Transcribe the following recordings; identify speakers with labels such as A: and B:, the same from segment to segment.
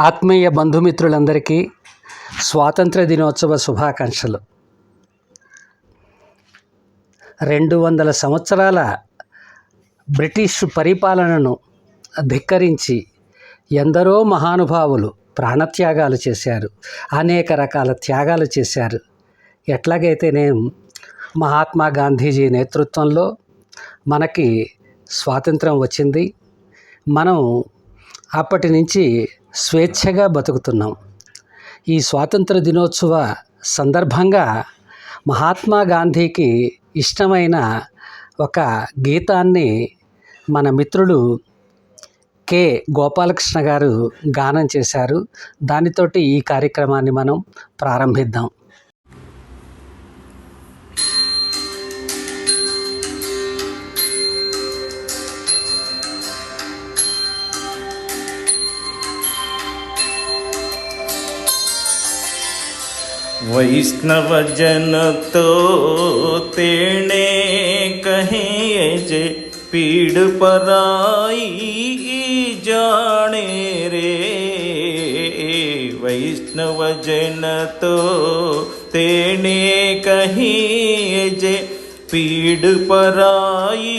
A: ఆత్మీయ బంధుమిత్రులందరికీ స్వాతంత్ర దినోత్సవ శుభాకాంక్షలు. రెండు వందల సంవత్సరాల బ్రిటిష్ పరిపాలనను ధిక్కరించి ఎందరో మహానుభావులు ప్రాణత్యాగాలు చేశారు అనేక రకాల త్యాగాలు చేశారు. ఎట్లాగైతేనే మహాత్మా గాంధీజీ నేతృత్వంలో మనకి స్వాతంత్రం వచ్చింది మనం అప్పటి నుంచి స్వేచ్ఛగా బతుకుతున్నాం. ఈ స్వాతంత్ర దినోత్సవ సందర్భంగా మహాత్మా గాంధీకి ఇష్టమైన ఒక గీతాన్ని మన మిత్రుడు కె. గోపాలకృష్ణ గారు గానం చేశారు. దానితోటి ఈ కార్యక్రమాన్ని మనం ప్రారంభిద్దాం.
B: वैष्णव जन तो तेणे कहे जे पीड़ पराई जाने रे। वैष्णव जन तो तेणे कहे जे पीड़ पराई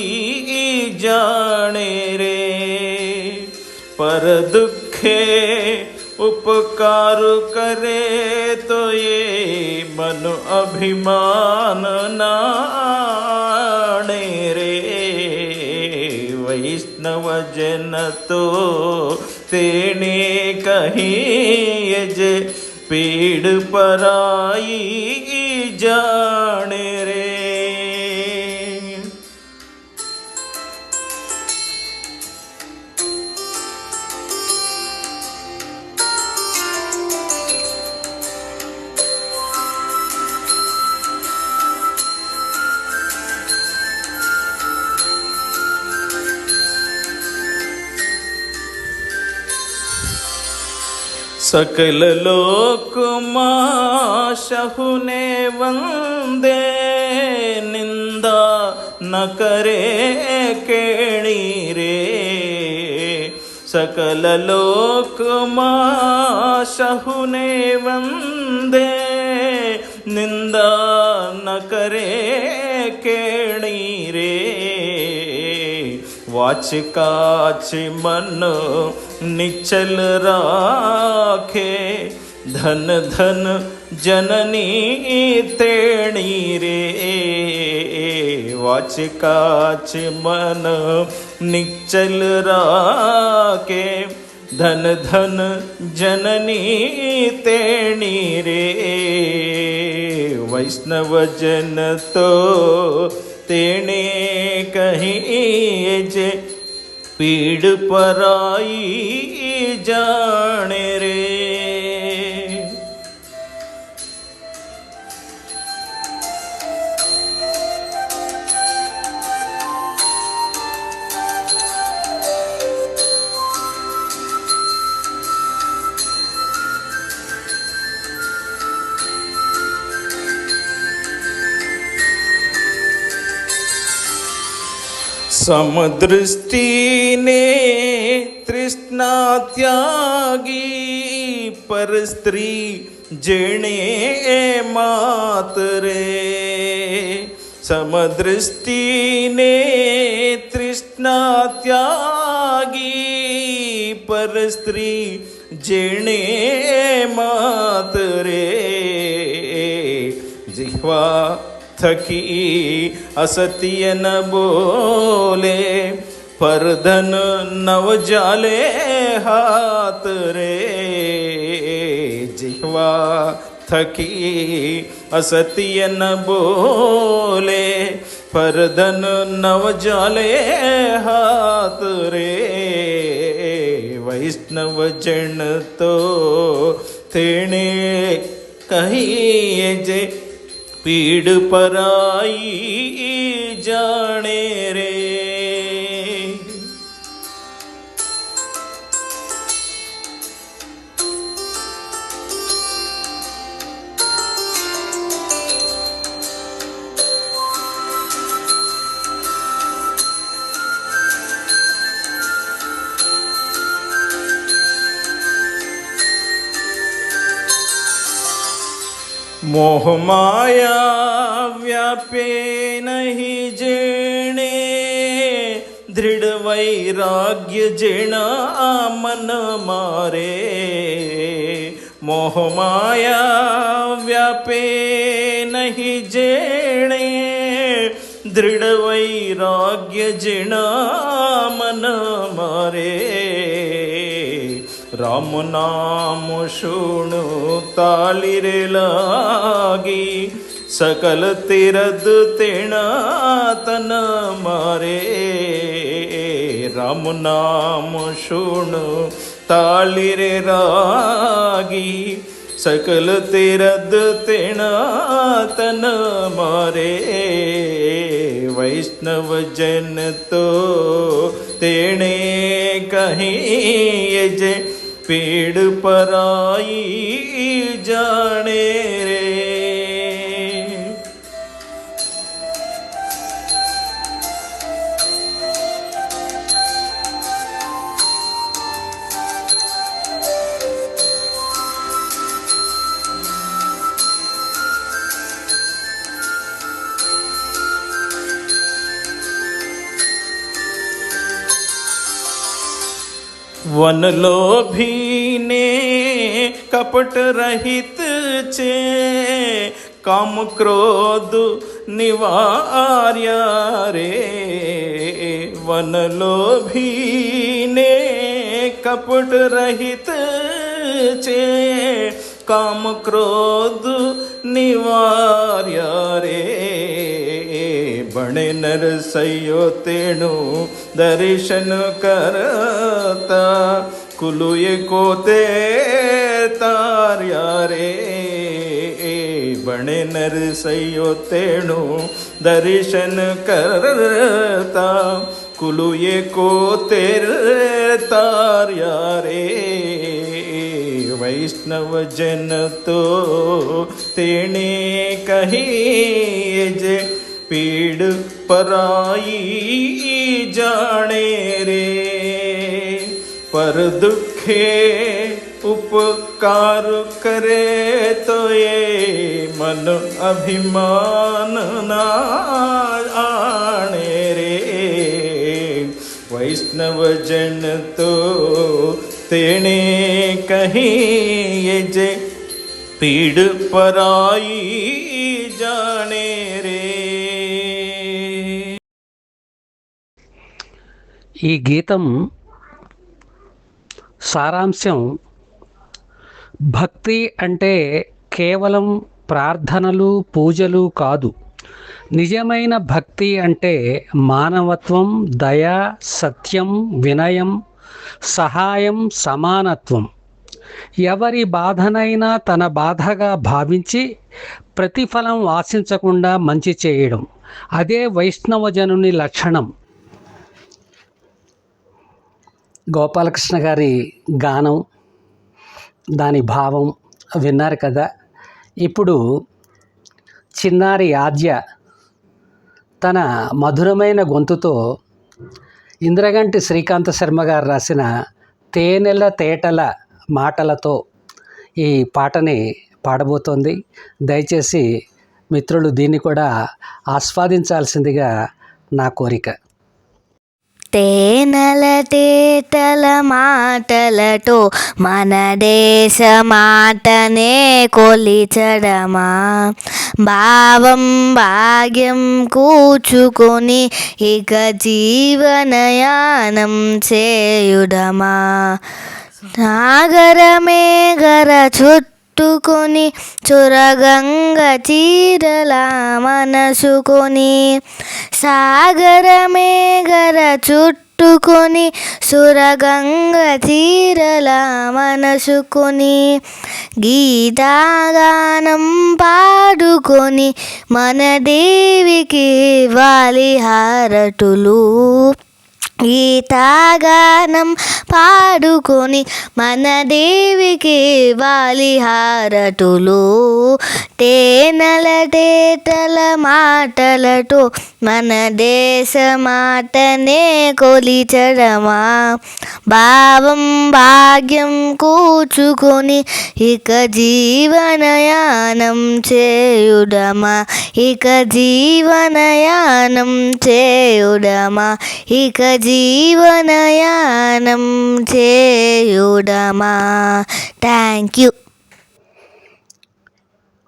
B: जाने रे। पर दुखे ઉપકાર કરે તો એ મન અભિમાન નાણે રે. વૈષ્ણવજન તો તેને કહીએ જે, પીડ પરાઈ सकल लोक शहुने वंदे निंदा न करे केणी रे सकल लोक शहुने वंदे निंदा न करे वाच काच मन निचल राखे। धन धन जननी तेणी रे। वाच, काच मन निचल राखे। धन धन जननी तेणी रे। वैष्णव जन तो तेणे कहीं जे पीड़ पराई जाने रे। समदृष्टि ने तृष्णा त्यागी पर स्त्री जिणे मातरे समदृष्टि ने तृष्णा त्यागी पर स्त्री जिणे मातरे जिह्वा थकी असत्य न बोले, परधन नव जाले हाथ रे। जिह्वा थकी असत्य न बोले, परधन नव जाले हाथ रे। वैष्णव जन तो तेणे कही जे पीड़ पराई जाने रे। मोहमाया व्यापे नहीं जेणे दृढवैराग्यजेण मन मारे। मोहमाया व्यापे नहीं जेणे दृढवैराग्यजेण मन मारे। राम नाम सुनु ताली रे लागी, सकल तिरद तिणातन मारे। राम नाम सुनु ताली रे रागी सकल तिरद तन मारे। वैष्णव जन तो तेने कहीं जे ਪੇੜ ਪਰਾਈ ਜਾਣੇ। वन लोभीने कपट रहित चे काम क्रोध निवार्या रे। वन लोभी ने कपट रहित चे काम क्रोध निवार्या रे। बणे नरसयो तेणु दर्शन સત કુલુ એકોતેર તાર્યા રે બણે નરસૈયો તેણું દર્શન કરતા કુલુ એકોતેર તાર્યા રે વૈષ્ણવ જન તો તેણે કહીએ જે પીડ પરાઈ જાણે રે पर दुखे उपकार करे तो ये मन अभिमान ना आने रे वैष्णव जन तो तेणे कहीं ये जे पीड़ पराई जाने रे
A: ఈ గీతం సారాంశం భక్తి అంటే కేవలం ప్రార్థనలు పూజలు కాదు. నిజమైన భక్తి అంటే మానవత్వం దయ సత్యం వినయం సహాయం సమానత్వం. ఎవరి బాధనైనా తన బాధగా భావించి ప్రతిఫలం ఆశించకుండా మంచి చేయడం. అదే వైష్ణవజనుని లక్షణం. గోపాలకృష్ణ గారి గానం దాని భావం విన్నారు కదా. ఇప్పుడు చిన్నారి ఆద్య తన మధురమైన గొంతుతో ఇంద్రగంటి శ్రీకాంత శర్మ గారు రాసిన తేనెల తేటల మాటలతో ఈ పాటని పాడబోతోంది. దయచేసి మిత్రులు దీన్ని కూడా ఆస్వాదించాల్సిందిగా నా కోరిక.
C: తేనెల తేటల మాటలతో మన దేశ మాటనే కొలిచడమా? భావం భాగ్యం కూచుకొని ఇక జీవనయానం చేయుడమా? నాగరమే గర చుట్టుకొని చొరగంగ చీరలా మనసుకొని సాగరమే గర చుట్టుకొని సురగంగ చీరలా మనసుకొని గీతాగానం పాడుకొని మన దేవికి వాలి హారటులు గీతాగానం పాడుకొని మన దేవికి వాలి హారతులు తేనెల మాటలటో మాటలతో మన దేశ మాటనే కొలిచడమా? భావం భాగ్యం కూచుకొని ఇక జీవనయానం చేయుడమా? ఇక జీవనయానం చేయుడమా? ఇక జీవనయానం చేయుడమా? థ్యాంక్ యూ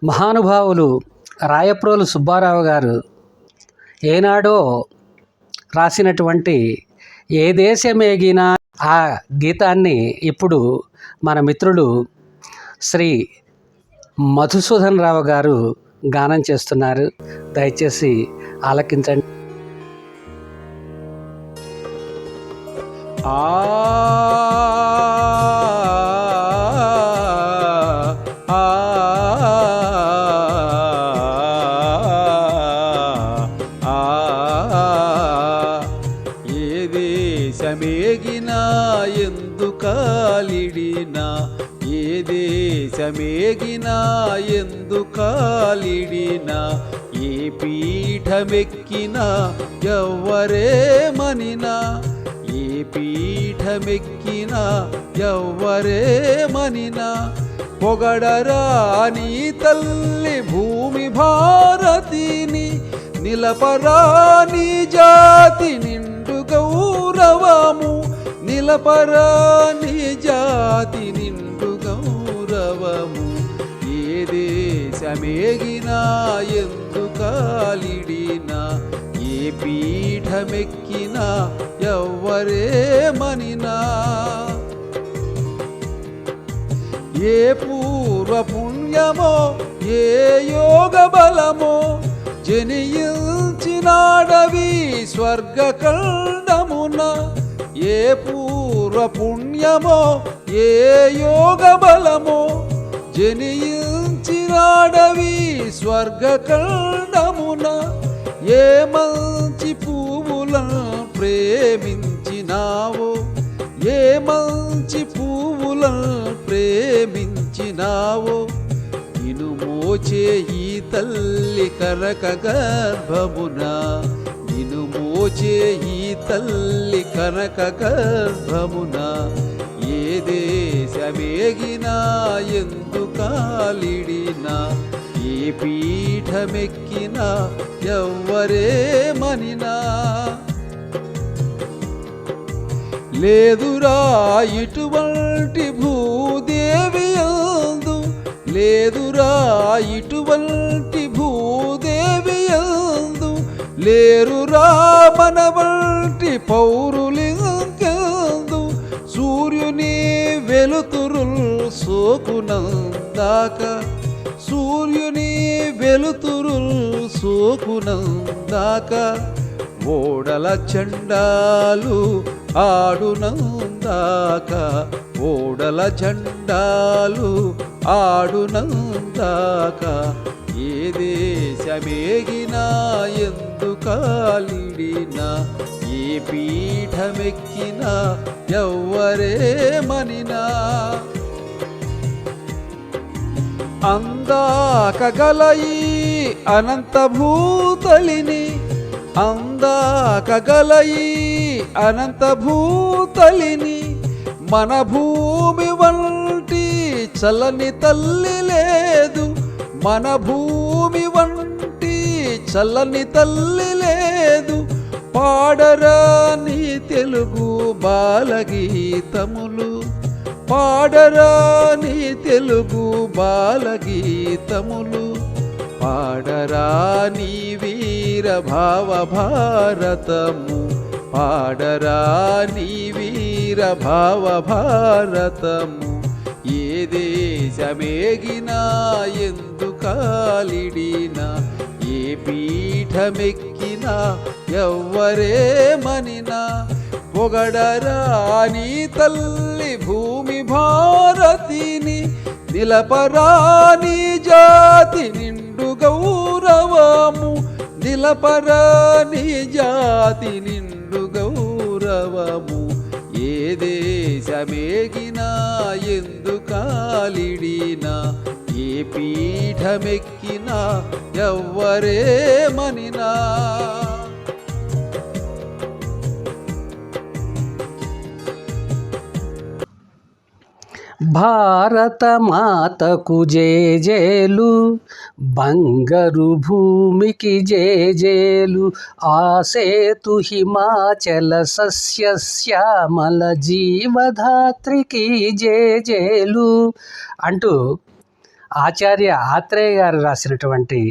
A: మహానుభావులు రాయప్రోలు సుబ్బారావు గారు ఏనాడో రాసినటువంటి ఏ దేశమేగినా ఆ గీతాన్ని ఇప్పుడు మన మిత్రులు శ్రీ మధుసూదన్ రావు గారు గానం చేస్తున్నారు. దయచేసి ఆలకించండి.
D: ఆ ఆ ఆ ఏ దేశమేగినా ఎందుకాలిడినా ఏ దేశమేగినా ఎందుకాలిడినా ఏ పీఠమెక్కినా ఎవ్వరేమనినా ఏ పీఠమెక్కినా ఎవ్వరేమనినా పొగడరా నీ తల్లి భూమి భారతిని నిలపరా నీ జాతి నిండు గౌరవము నిలపరా నీ జాతి నిండు గౌరవము. ఏ దేశమేగినా ఎందుకాలిడినా ఏ పీఠమెక్కినా ఎవ్వరేమనినా ఏ పూర్వ పుణ్యమో ఏ యోగ బలమో జనియించినాడవి స్వర్గఖండమున? ఏ పూర్వ పుణ్యమో ఏ యోగ బలమో జనియించినాడవి స్వర్గఖండమున? ఏ మంచి పువ్వులను ప్రేమించినావో ఏ మంచి పువ్వులను ప్రేమించినావో నిను మోచే ఈ తల్లి కనక గర్భమున నిను మోచే ఈ తల్లి కనక గర్భమున ఏ దేశమేగినా ఎందుకాలిడినా కాలిడినా పీఠమెక్కినా ఎవ్వరేమనినా లేదురా ఇటువంటి భూదేవి అందు లేదురా ఇటువంటి భూదేవి అందు లేరురా మన వంటి పౌరులిందు సూర్యుని వెలుతురుల్ సోకునందాక సూర్యుని వెలుతురు సోకునందాక ఓడల చండాలు ఆడునందాక ఓడల జెండాలు ఆడునందాక ఏ దేశమేగినా ఎందుకాలిడినా ఏ పీఠమెక్కినా ఎవ్వరే మనినా? గలయి అనంత భూతలిని అందాక గలయి అనంతభూతలిని మన భూమి వంటి చల్లని తల్లి లేదు మన భూమి వంటి చల్లని తల్లి లేదు. పాడరా నీ తెలుగు బాలగీతములు. పాడరా నీ తెలుగు బాలగీతములు. పాడరా నీ వీర భావ భారతము. పాడరా నీ వీర భావ భారతము. ఏ దేశమేగినా ఎందుకాలిడినా ఏ పీఠమెక్కినా ఎవ్వరేమనినా పొగడరా నీ తల్లి భూమి భారతిని నిలపరాని జాతి నిండు గౌరవము. నిలపరాని జాతి నిండు గౌరవము. ఏ దేశమేగినా ఎందు కాలిడినా ఏ పీఠమెక్కినా ఎవ్వరేమనినా
A: భారత మాతకు జేజేలు బంగరు భూమికి జేజేలు ఆసేతు హిమాచల సస్యశ్యామల జీవధాత్రికి జేజేలు అంటూ ఆచార్య ఆత్రేయ గారు రాసినటువంటి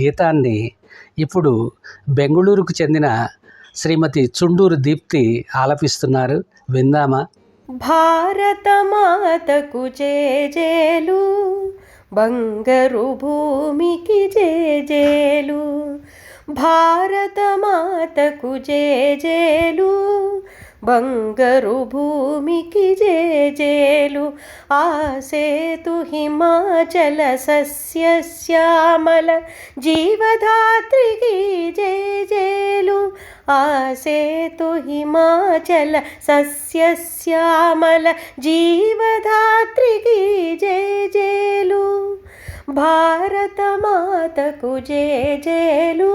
A: గీతాన్ని ఇప్పుడు బెంగళూరుకు చెందిన శ్రీమతి చుండూరు దీప్తి ఆలపిస్తున్నారు. విందామా?
E: భారతమాతకు జేజేలు బంగరు భూమికి జేజేలు. భారతమాతకు జేజేలు బంగరు భూమికి జేజేలు ఆ సేతు హిమాచల సస్యశ్యామల జీవధాత్రికి జేజేలు ఆ సేతు హిమాచల సస్యశ్యామల జీవధాత్రికి జేజేలు భారతమాతకు జేజేలు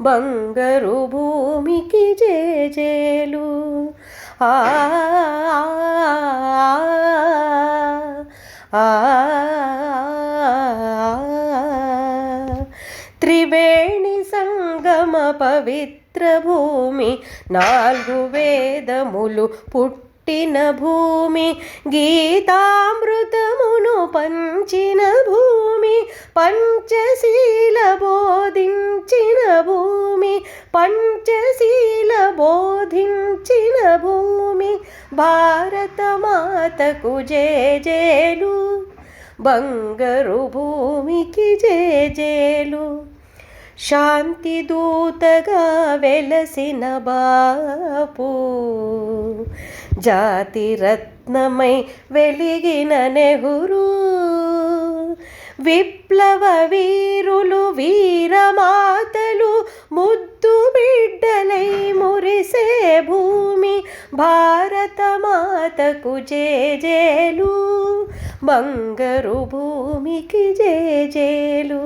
E: బంగరు భూమికి జేజేలు ఆ ఆ, త్రివేణి సంగమ పవిత్ర భూమి నాలుగు వేదములు పుట్టిన భూమి గీతామృతమును పంచిన భూమి పంచశీల బోధించిన భూమి పంచశీల బోధించిన భూమి భారతమాతకు జేజేలు బంగరు భూమికి జేజేలు శాంతి దూతగా వెలసిన బాపు జాతి రత్నమై వెలిగిన నెహ్రూ విప్లవ వీరులు వీరమాతలు ముద్దు బిడ్డలై మురిసే భూమి భారతమాతకు జేజేలు బంగరు భూమికి జేజేలు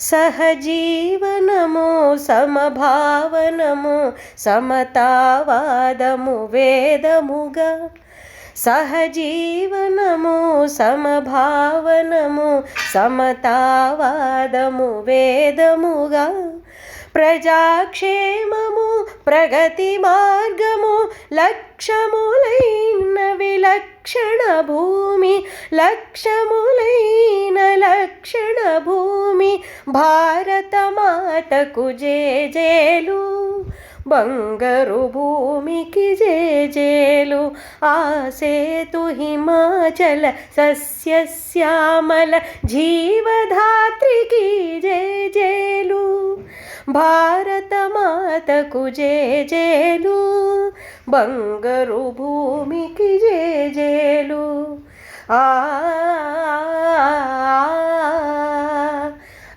E: సహజీవనము సమభావనము సమతావాదము వేదముగా. సహజీవనము సమభావనము సమతావాదము వేదముగా. ప్రజాక్షేమము ప్రగతి మార్గము లక్ష్యములైన విలక్షణ భూమి లక్షములైన లక్షణ భూమి భారతమాతకు జేజేలు బంగరు భూమికి జేజేలు ఆ సేతు హిమాచల సస్యశ్యామల జీవధాత్రికి జేజేలు భారతమాతకు జేజేలు బంగరు భూమికి జేజేలు ఆ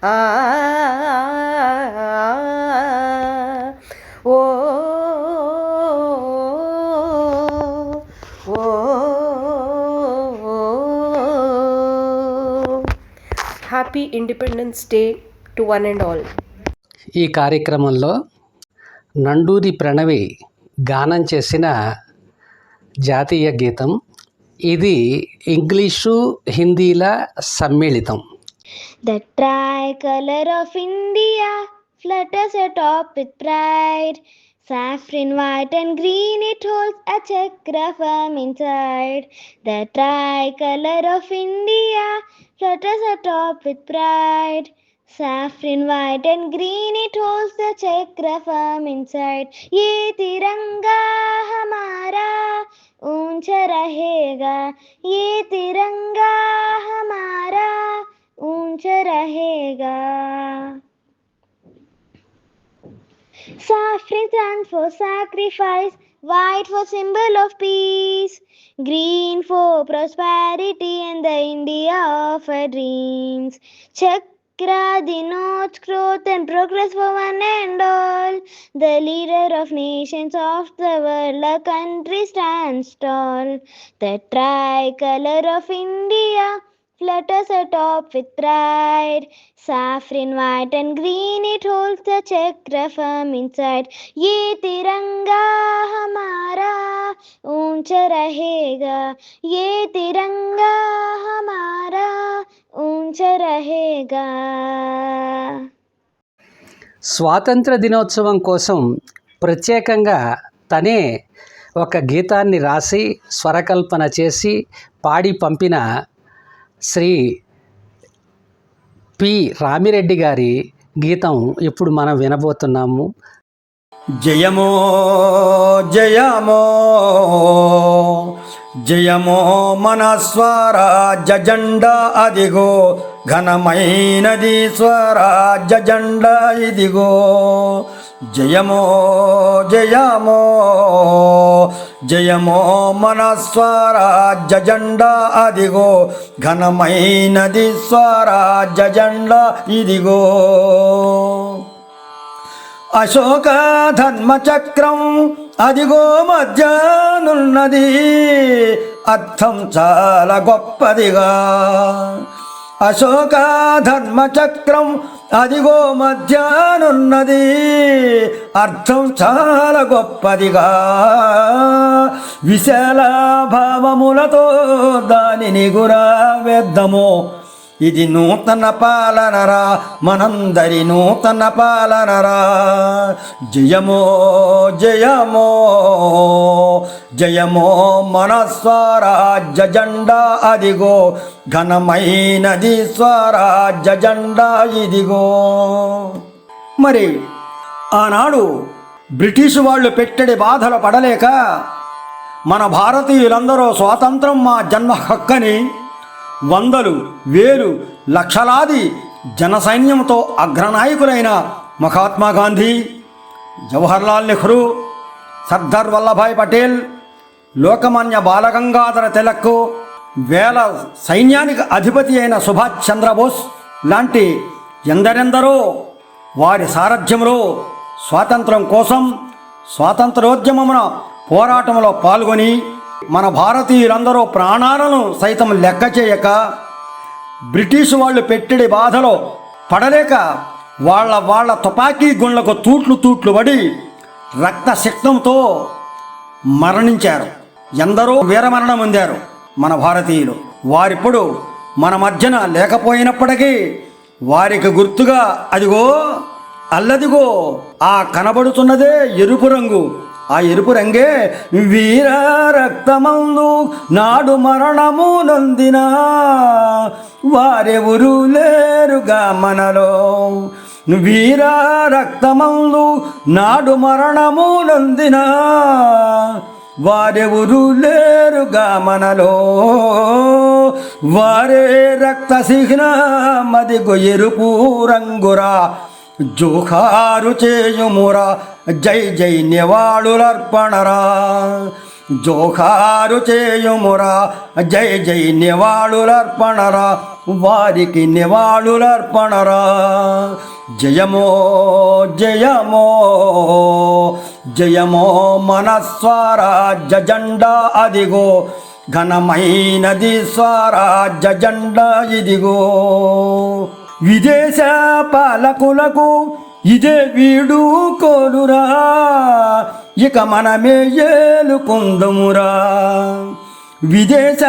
E: ఆ ఓ ఓ happy independence day to one and all
A: ఈ కార్యక్రమంలో నండూరి ప్రణవి గానం చేసిన జాతీయ గీతం. ఇది ఇంగ్లీషు హిందీల సమ్మిళితం.
F: The tricolor of India flutters atop with pride. Saffron, white, and green, it holds a chakra firm inside. The tricolor of India flutters atop with pride. Saffron, white, and green, it holds the chakra firm inside. ये तिरंगा हमारा ऊँचा रहेगा ये तिरंगा हमारा Saffron for sacrifice, white for symbol of peace, green for prosperity and the India of our dreams. Chakra
C: Kra denotes growth and progress for one and all. The leader of nations of the world, a country stands tall. The tricolor of India flutters atop with pride. Saffron white and green, it holds the chakra firm inside. ये तिरंगा हमारा ऊंचा रहेगा ये तिरंगा हमारा ऊंचा रहेगा
A: స్వాతంత్ర దినోత్సవం కోసం ప్రత్యేకంగా తనే ఒక గీతాన్ని రాసి స్వరకల్పన చేసి పాడి పంపిన శ్రీ పి రామిరెడ్డి గారి గీతం ఇప్పుడు మనం వినబోతున్నాము.
G: జయమో జయమో జయమో మన స్వరాజ్య జెండా అదిగో ఘనమైనది స్వరాజ్య జెండా ఇదిగో. జయమో జయమో జయమో మన స్వరాజ్య జెండా అదిగో ఘనమైనది స్వరాజ్య జెండా ఇదిగో. అశోక ధర్మచక్రం అదిగో మధ్యానున్నది అర్థం చాలా గొప్పదిగా. అశోక ధర్మచక్రం అదిగో మధ్యానున్నది అర్థం చాలా గొప్పదిగా. విశాల భావములతో దానిని గురావేద్దము ఇది నూతన పాలనరా మనందరి నూతన పాలనరా. జయమో జయమో జయమో మన స్వరాజ్య జెండా అదిగో ఘనమైనది స్వరాజ్య జెండా ఇదిగో. మరి ఆనాడు బ్రిటిష్ వాళ్ళు పెట్టడి బాధలు పడలేక మన భారతీయులందరూ స్వాతంత్రం మా జన్మ హక్కని వందలు వేలు లక్షలాది జన సైన్యంతో అగ్రనాయకులైన మహాత్మా గాంధీ జవహర్లాల్ నెహ్రూ సర్దార్ వల్లభాయ్ పటేల్ లోకమాన్య బాలగంగాధర తిలక్ వేల సైన్యానికి అధిపతి అయిన సుభాష్ చంద్రబోస్ లాంటి ఎందరెందరో వారి సారథ్యంలో స్వాతంత్రం కోసం స్వాతంత్రోద్యమమున పోరాటంలో పాల్గొని మన భారతీయులందరూ ప్రాణాలను సైతం లెక్క చేయక బ్రిటిష్ వాళ్ళు పెట్టిడి బాధలో పడలేక వాళ్ళ వాళ్ళ తుపాకీ గుండ్లకు తూట్లు తూట్లు పడి రక్తశక్తంతో మరణించారు. ఎందరో వీరమరణం పొందారు మన భారతీయులు. వారిప్పుడు మన మధ్యన లేకపోయినప్పటికీ వారికి గుర్తుగా అదిగో అల్లదిగో ఆ కనబడుతున్నదే ఎరుపు రంగు. ఆ ఎరుపు రంగే వీర రక్తమందు నాడు మరణము నొందిన. వారెవరు లేరుగా మనలో. వీర రక్తమందు నాడు మరణము నొందిన. వారెవరు లేరుగా మనలో. వారే రక్త సిహ్న మదిగో ఎరుపు రంగురా. జోహారు చేయుమురా. జై జై నివాళులర్పణరా. జోహారు చేయుమురా. జై జై నివాళులర్పణరా. వారికి నివాళులర్పణరా. జయమో జయమో జయమో మనస్వరాజ్య జెండా అదిగో. ఘనమైనది స్వరాజ్య జెండా ఇదిగో. విదేశ పాలకులకు ఇదే వీడు కోలురా. ఇక మనమే ఏలుకుందమురా. విదేశ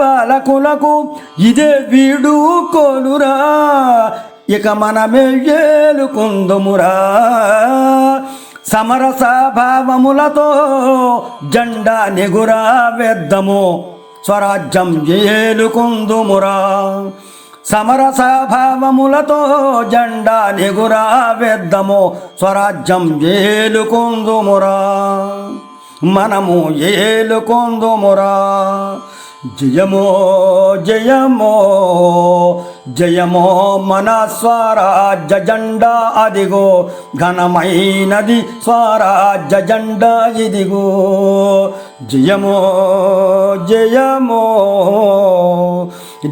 G: పాలకులకు ఇదే వీడు కోలురా. ఇక మనమే ఏలుకుందమురా. సమరస భావములతో జెండా నిగురా వేద్దము. స్వరాజ్యం ఏలుకుందుమురా. సమరసభావములతో జెండా నిగురా వేద్దము. స్వరాజ్యం ఏలుకుందుమురా. మనము ఏలుకుందుమురా. జయమో జయమో జయమో మన స్వరాజ్య జెండా అదిగో. ఘనమైనది స్వరాజ్య జెండా ఇదిగో. జయమో జయమో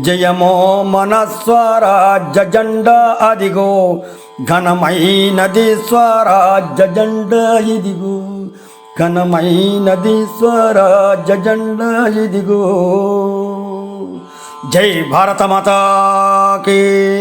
G: జయమో మనస్వరాజ్య జండ అదిగో. ఘనమైనది స్వరాజ్య జండ ఇదిగో. ఘనమైనది స్వరాజ్య జండ ఇదిగో. జై భారత మాతాకి